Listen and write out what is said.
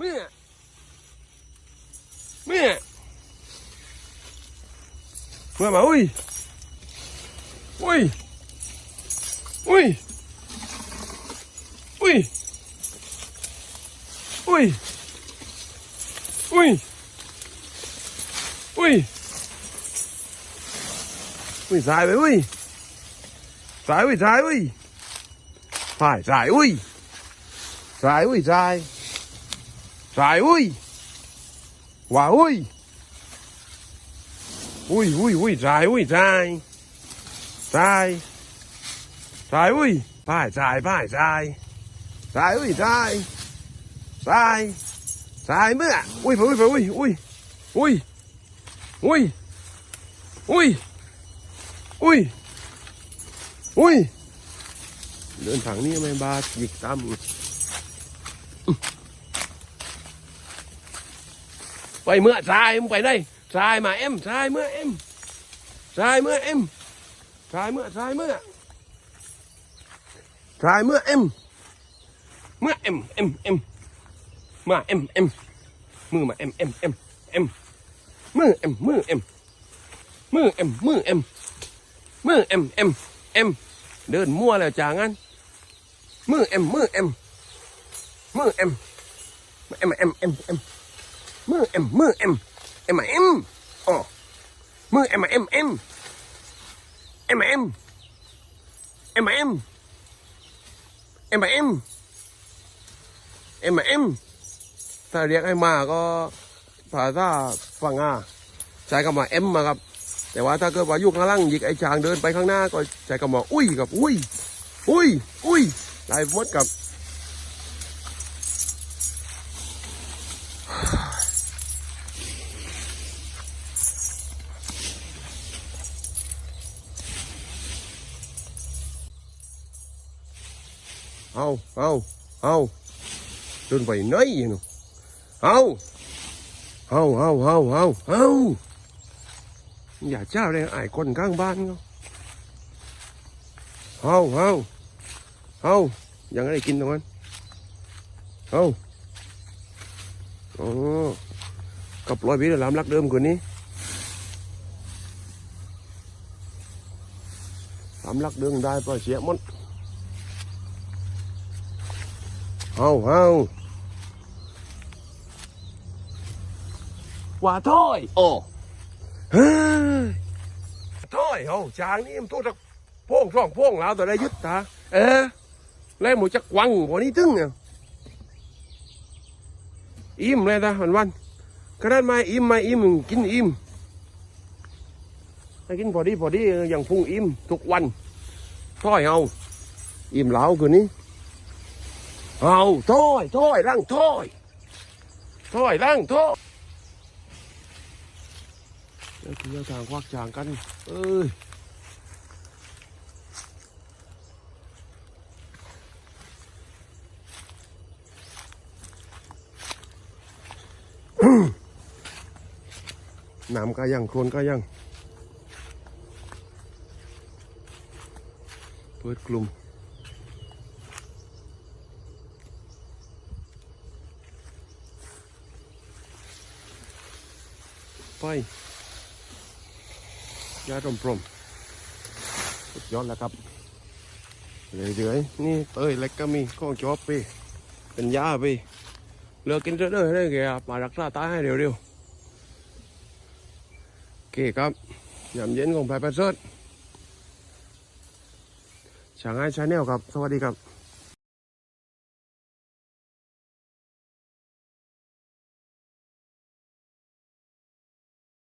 Mẹ. Mẹ. Mẹ mà ui. Ui. Ui. Ui. Ui. Ui. Ui. Ui, dài vậy, ui. Dài ui dài, ui. Phải, dài, ui. Dài ui, dài. มาอุ้ยอุ้ยอุ้ยอุ้ยอุ้ยอุ้ยอุ้ยอุ้ยสายไปอุ้ยสายอุ้ยสายอุ้ยสายสายอุ้ยสายอุ้ยสาย Trời ơi! Wow ơi! Ui ui ui trời ơi trời! Trời! Trời ơi! Phải trời phải trời! Trời ơi trời! Trời! Trời mới ạ! Ui phải ui phải ui ui! Ui! Ui! Ui! Ui! Ui! Đơn thẳng đi em ไปเมื่อทรายมึงไปได้ทรายมาเอ็มทรายเมื่อเอ็มทรายเมื่อเอ็มทรายเมื่อทรายเมื่อทรายเมื่อเอ็มเมื่อเอ็มเอ็มเอ็มมาเอ็มเอ็มมือมาเอ็มเอ็มเอ็มเอ็มมือเอ็มมือเอ็มมือเอ็มมือเอ็มมือเอ็มเอ็มเอ็มเดินมั่วแล้วจางั้นมือเอ็มมือเอ็มมือเอ็มเอ็มเอ็มเอ็มเอ็ม มือเอ็มมือเอ็มเอ็มเอ็มอ๋อมือเอ็มเอ็มเอ็มเอ็มเอ็มเอ็มเอ็มเอ็มเอ็มเอ็มเอ็มถ้าเรียกให้มาก็ภาษาฝั่งอ่าใช้คำว่าเอ็มมาครับ แต่ว่าถ้าเกิดว่าอยู่ข้างล่างยิกไอ้ช้างเดินไปข้างหน้าก็ใช้คำว่าอุ้ยกับอุ้ยอุ้ยอุ้ยได้หมดกับ เอาเอาเอาเดินไปไหนเนาะเอาเอาเอาเอาเอาเอาอย่าเจ้าเลยไอ้คนข้างบ้านเขาเอาเอาเอายังไงกินตรงนั้นเอาโอ้กับรอยพี่ลามรักเดิมกว่านี้ลามรักเดิมได้ปล่อยเสียหมด เอาเอาว่าถ้อยโอ้เฮ้ยถ้อยเอาจางนี่มันตัวจะพ่งช่องพ่งแล้วตัวได้ยึดตาเออแล้วหมูจะกวังหัวนี้ตึ้งอะอิ่มเลยนะวันวันกระดานมาอิ่มมาอิ่มกินอิ่มให้กินพอดีพอดีอย่างพุงอิ่มทุกวันถ้อยเอาอิ่มเหลาคืนนี้ เอาถ้อยถ้อยร่างถ้อยถ้อยร่างถ้อยแล้วคือทางควักจางกัน เอ้ยน้ำก็ยังโคลนก็ยังเปิดกลุ่ม ไปยาดมพรมสุดยอดแล้วครับเรื่อยๆนี่เตยเล็กก็มีข้องจอบไปเป็นยาไปเลือกกินเรื่อยๆได้แกมารักษาตายให้เร็วๆโอเคครับยามเย็นของไผ่ประเสริฐช่างไอ้ชาแนลครับ สวัสดีครับ